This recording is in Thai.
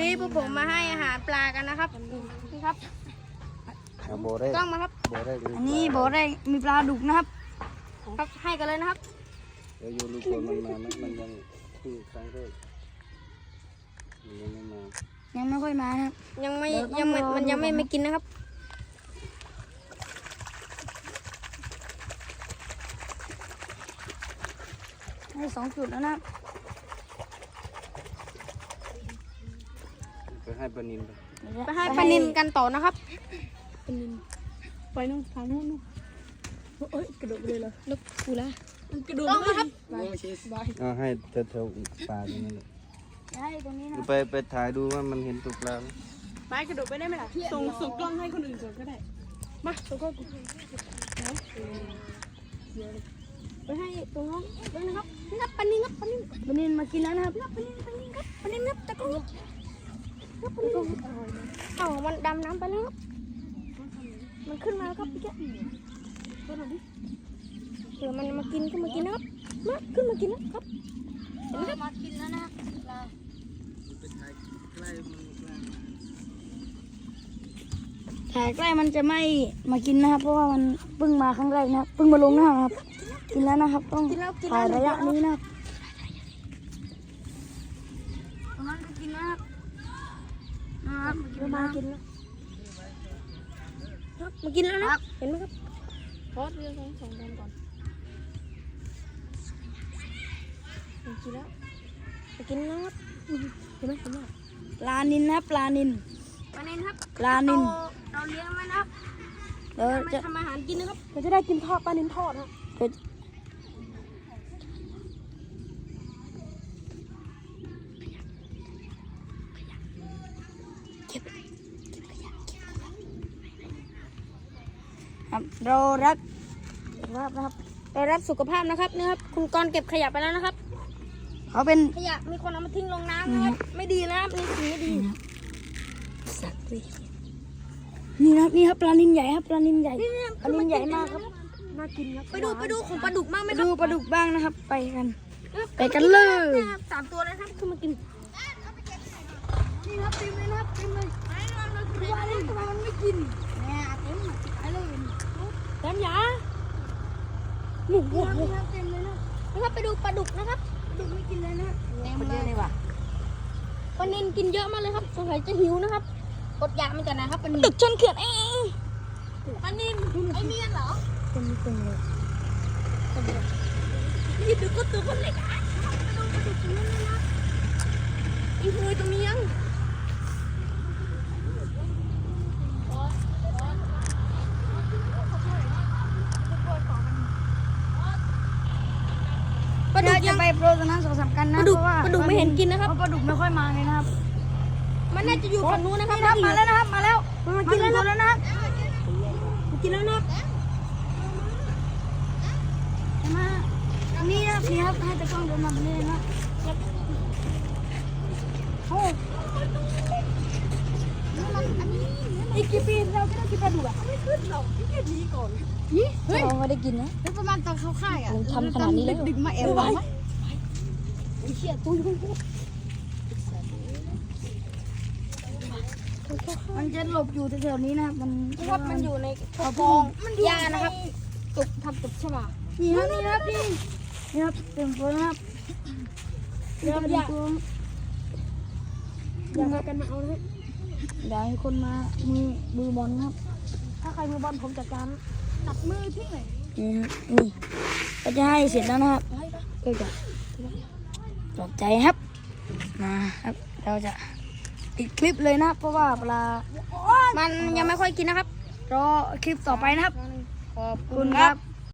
นี้พวกผมมาให้อาหารปลากันนะครับนี่ครับเอาโบได้กล้องมาครับโบได้อันนี้บอกได้มีปลาดุกนะครับครับให้กันเลยนะครับเดี๋ยวโยนลูกโป่งมันมานะมันยังเพิ่งครั้งแรกมันยังไม่มายังไม่ค่อยมานะครับยังไม่เดี๋ยวต้องยังไม่รอมันยังไม่ดูก่อนนะไม่กินนะครับให้สองจุดแล้วนะครับ ให้ปลานินไปไปให้ปลานินกันต่อนะครับไปนู่นทางนู้นนู่นเอ้ยกระโดดไปเลยเหรอลึกกูแล้วกระโดดกล้องนะครับเอาให้แถวๆปลาตรงนั้นเลยให้ตรงนี้นะไปไปถ่ายดูว่ามันเห็นตัวปลาไหมไปกระโดดไปได้ไหมล่ะส่งส่งกล้องให้คนอื่นก่อนก็ได้มาส่งกล้องกูไปให้ตรงน้องด้วยนะครับนี่ครับปลานินครับปลานินปลานินมากินแล้วนะครับปลานินปลานินครับปลานินครับตะกร้องครับครับปลานิน เอ้ามันดำน้ำไปแล้วครับมันขึ้นมาแล้วครับพี่แกเดี๋ยวมันมากินก็มากินนะครับ มาขึ้นมากินนะครับมากินแล้วนะครับถ่ายใกล้มันจะไม่มากินนะครับ เพราะว่ามันเพิ่งมาครั้งแรกนะครับเพิ่งมาลงนะครับ กินแล้วนะครับ ต้องกินแล้วกินถ่ายแล้วระยะนี้นะครับตรงนั้นก็กินนะครับนะครับ เดี๋ยว มากินแล้วครับมากินแล้วนะครับเห็นไหมครับพอดเรื่องสองสองดำก่อนมากินแล้วมากินแล้วครับเห็นไหมเห็นไหมปลานินนะครับปลานินปลานินครับปลานินเราเราเลี้ยงไว้นะครับเดี๋ยวทำจะทำอาหารกินนะครับเราจะได้กินทอดปลานินทอดนะเครับเรารักรักนะครับเรารับสุขภาพนะครับนี่ครับคุณกรณ์เก็บขยะไปแล้วนะครับ เขาเป็น ขยะมีคนเอามาทิ้งลงน้ำนะครับ ไม่ดีนะครับนี่สิ่งไม่ดีสัตว์เลยนี่นะครับนี่ครับปลานินใหญ่ครับปลานินใหญ่ปลานินใหญ่มากครับน่ากินครับไปดูไปดูของปลาดุกบ้างไหมไปครับดูปลาดุกบ้างนะครับ ไปกันครับไปกันเลยนี่ครับสามตัวเลยครับขึ้นมากินนี่ครับเต็มเลยนะครับเต็มเลยไอ้เราเราคือว่าเล่นทำไมมันไม่กิน แม่เต็มไปเลยแต้มยาหมูนี่ครับเต็มเลยนะนะครับไปดูปลาดุกนะครับปลาดุกไม่กินเลยนะครับเต็มเลยปลานินกินเยอะมากเลยครับสงสัยจะหิวนะครับอดอยากมาจากไหนครับปลานินตึกชนเขื่อนเองปลานินไอ้เมียนเหรอเป็นเป็นเลยนี่ดูก็ตัวคนเล็กอะไปดูปลาดุกตรงนั้นเลยนะอีหูยตรงนี้ยัง ปลาดุเรากจะยังไปโปรตรงนั้นสองสามกันนะปลาดุกเพราะว่าปลาดุกไม่เห็นกินนะครับ เพราะปลาดุกไม่ค่อยมาเลยนะครับ มันน่าจะอยู่ฝั่งนู้นนะครับนี่ครับมาแล้วนะครับ มาแล้วมันมามากิกินนแล้วแล้วนะนะครับมากินแล้วนะครับมานี่นะครับนี่ครับให้ตะกล้องเดินมาแบบนี้นะครับโอ้อีกกี่ปีเราจะได้กินปลาดุกอะไม่ ขึ้นหรอกพี่แค่นี้ก่อนเฮ้ยไม่ได้กินนะเฮ้ยประมาณตอนเข้าค่ายอะทำขนาดนี้แล้วดึกมาแอบวางไว้ไอ้เชี่ยตุ้ยตุ้ยตุ้ยมันจะหลบอยู่แถวๆนี้นะครับมันนะครับมันอยู่ในกระบองยานะครับตุกทำตุกใช่ป่ะนี่ครับนี่ครับนี่นี่ครับเต็มตัวนะครับเดี๋ยวเดี๋ยวตัวอย่ามากันมาเอานะเดี๋ยวให้คนมามือมือบอลครับ ถ้าใครมือบอลผมจัดการตักมือทิ้งเลยนี่ฮะนี่ก็จะให้เสร็จแล้วนะครับก็จะปลอบใจครับมาครับ เราจะปิดคลิปเลยนะครับเพราะว่าปลา มันยังไม่ค่อยกินนะครับรอคลิปต่อไปนะครับ ขอบคุณครับ